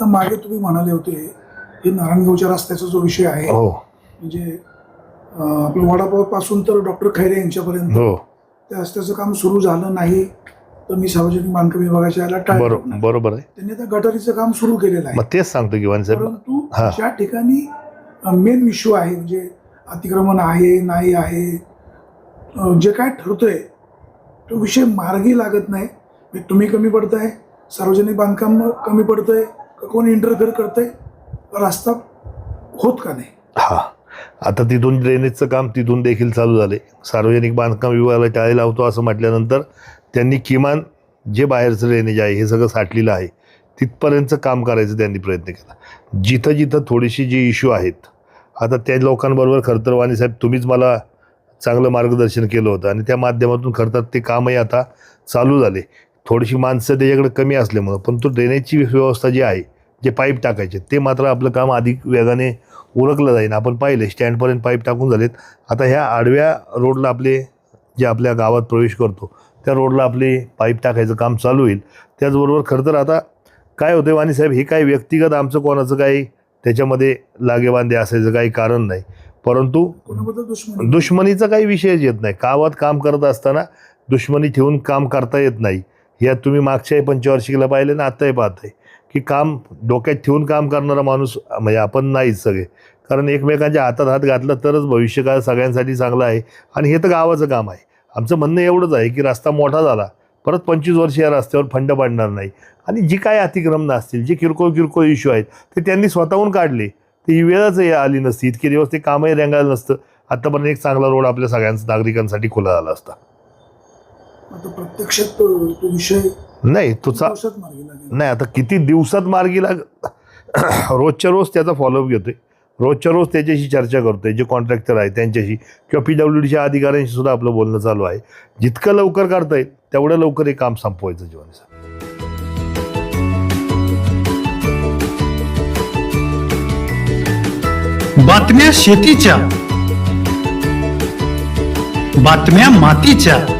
आता मागे तुम्ही म्हणाले होते की नारायणगावच्या रस्त्याचा जो विषय आहे हो. म्हणजे आपलं वडापावपासून तर डॉक्टर खैरे यांच्यापर्यंत हो. त्या रस्त्याचं काम सुरू झालं नाही तर मी सार्वजनिक बांधकाम विभागाच्या याला टाळलं बरोबर आहे. त्यांनी आता गटारीचं काम सुरू केलेलं आहे. मग तेच सांगतो की परंतु हा. ज्या ठिकाणी मेन इश्यू आहे म्हणजे अतिक्रमण आहे नाही आहे अं, जे काय ठरतोय तो विषय मार्गी लागत नाही. म्हणजे तुम्ही कमी पडताय सार्वजनिक बांधकाम कमी पडतंय कोण इंटरफेअर करतंय? रस्ता होत का नाही? हा. आता तिथून ड्रेनेजचं काम तिथून देखील चालू झाले सार्वजनिक बांधकाम विभागाला टाळी लावतो असं म्हटल्यानंतर त्यांनी किमान जे बाहेरचं ड्रेनेज आहे हे सगळं साठलेलं आहे तिथपर्यंतचं काम करायचं त्यांनी प्रयत्न केला. जिथं जिथं थोडीशी जी इश्यू आहेत आता त्या लोकांबरोबर खरंतर वाणी साहेब तुम्हीच मला चांगलं मार्गदर्शन केलं होतं आणि त्या माध्यमातून खरं ते कामही आता चालू झाले. थोडीशी माणसं त्याच्याकडे कमी असल्यामुळं पण तो ड्रेनेजची व्यवस्था जी आहे जे पाईप टाकायचे ते मात्र आपलं काम अधिक वेगाने उरकलं जाईल आपण पाहिले स्टँडपर्यंत पाईप टाकून झालेत. आता ह्या आडव्या रोडला आपले जे आपल्या गावात प्रवेश करतो त्या रोडला आपले पाईप टाकायचं काम चालू होईल. त्याचबरोबर खरं तर आता काय होतं वाणी साहेब हे काही व्यक्तिगत आमचं कोणाचं काही त्याच्यामध्ये लागेबांधे असायचं काही कारण नाही. परंतु दुश्मनीचा काही विषयच येत नाही. गावात काम करत असताना दुश्मनी ठेवून काम करता येत नाही. यात तुम्ही मागच्याही पंचवार्षिकला पाहिले ना आत्ताही पाहताय. की काम डोक्यात ठेवून काम करणारा माणूस म्हणजे आपण नाहीच सगळे. कारण एकमेकांच्या हातात हात घातला तरच भविष्यकाळ सगळ्यांसाठी चांगलं आहे. आणि हे तर गावाचं काम आहे. आमचं म्हणणं एवढंच आहे की रस्ता मोठा झाला परत पंचवीस वर्ष या रस्त्यावर फंड पडणार नाही. आणि जी काय अतिक्रमणं असतील जे किरकोळ किरकोळ इश्यू आहेत ते त्यांनी स्वतःहून काढले. ते ही वेळच आली नसती. इतके दिवस ते कामही रेंगाळलं नसतं. आत्तापर्यंत एक चांगला रोड आपल्या सगळ्यांचा नागरिकांसाठी खुला झाला असता. आता प्रत्यक्षात तो तो विषय नाही तो चा दिवसात मार्गी लागेल. नाही आता किती दिवसात मार्गी लाग रोजच्या रोज त्याचा फॉलोअप घेतोय. रोजच्या रोज त्याच्याशी चर्चा करतोय जे कॉन्ट्रॅक्टर आहे त्यांच्याशी. किंवा पी डब्ल्यू डीच्या अधिकाऱ्यांशी सुद्धा आपलं बोलणं चालू आहे. जितकं लवकर करता येईल तेवढं लवकर हे काम संपवायचं जीवनाचं. बातम्या शेतीच्या. बातम्या मातीच्या.